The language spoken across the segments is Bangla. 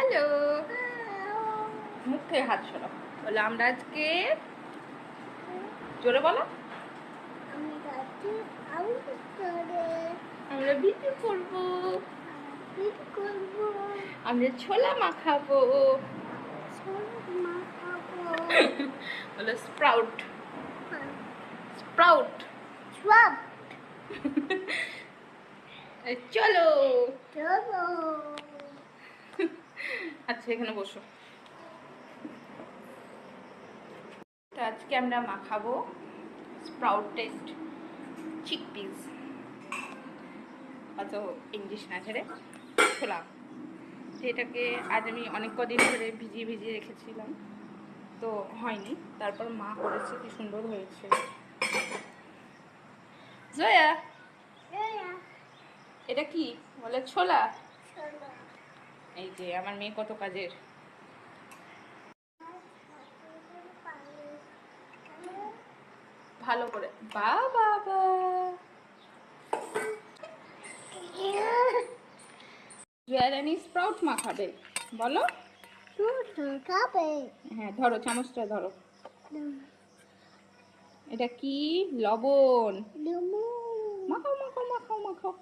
হ্যালো মুখ থেকে হাত সরো বলে আমরা আজকে জোরে বলো। আমরা ভিডিও করব। আমরা ছোলা মাখাবো। বলো স্প্রাউট। স্প্রাউট। চলো। চলো। আচ্ছা এখানে বসো। আজকে আমরা মাখাবো স্প্রাউট টেস্ট চিকপিস। অত ইংলিশ না ছেড়ে ছোলা যেটাকে আজ আমি অনেক কদিন ধরে ভিজিয়ে ভিজিয়ে রেখেছিলাম। তো হয়নি তারপর মা করেছে কি সুন্দর হয়েছে। জয়া! এটা কি? বলে ছোলা? এই যে আমার মেয়ে কত কাজের? ভালো করে বা বাবা জয়ারানি স্প্রাউট মাখাবে বলো। খাবে হ্যাঁ ধরো চামচটা ধরো। এটা কি? লবণ। মাখাও মাখাও মাখাও মাখাও মাখাও।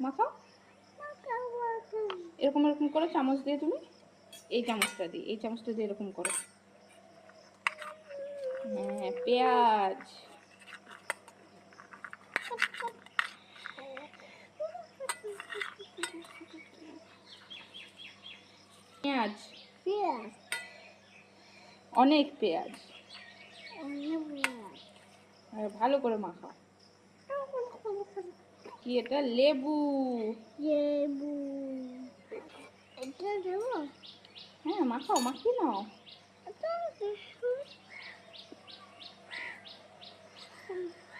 মাখা মাখা এরকম এরকম করে, চামচ দিয়ে তুমি এই চামচটা দিয়ে, এই চামচটা দিয়ে এরকম করো। হ্যাঁ পেঁয়াজ। পেঁয়াজ। পেঁয়াজ অনেক পেঁয়াজ। ভালো করে মাখাও। কি এটা? লেবু এটা দেবো হ্যাঁ মাখাও মাখিয়ে নাও।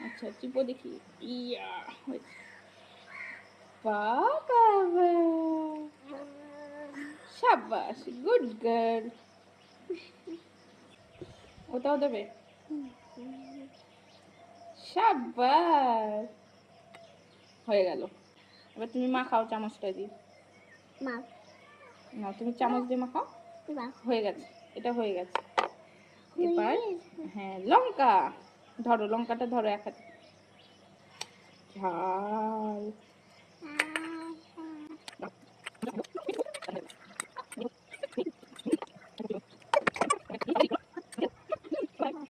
আচ্ছা চিপো দেখি। ইয়া হয়েছে। বাবা সাবাস গুড গার্ল। ওটাও দেবে? সাবাস হয়ে গেল। এবার তুমি মাখাও চামচটা দিয়ে। মা। না তুমি চামচ দিয়ে মা হয়ে গেছে এটা হয়ে গেছে। এবার হ্যাঁ লঙ্কা। ধরো লঙ্কাটা ধরো এক হাতে। ঝাল।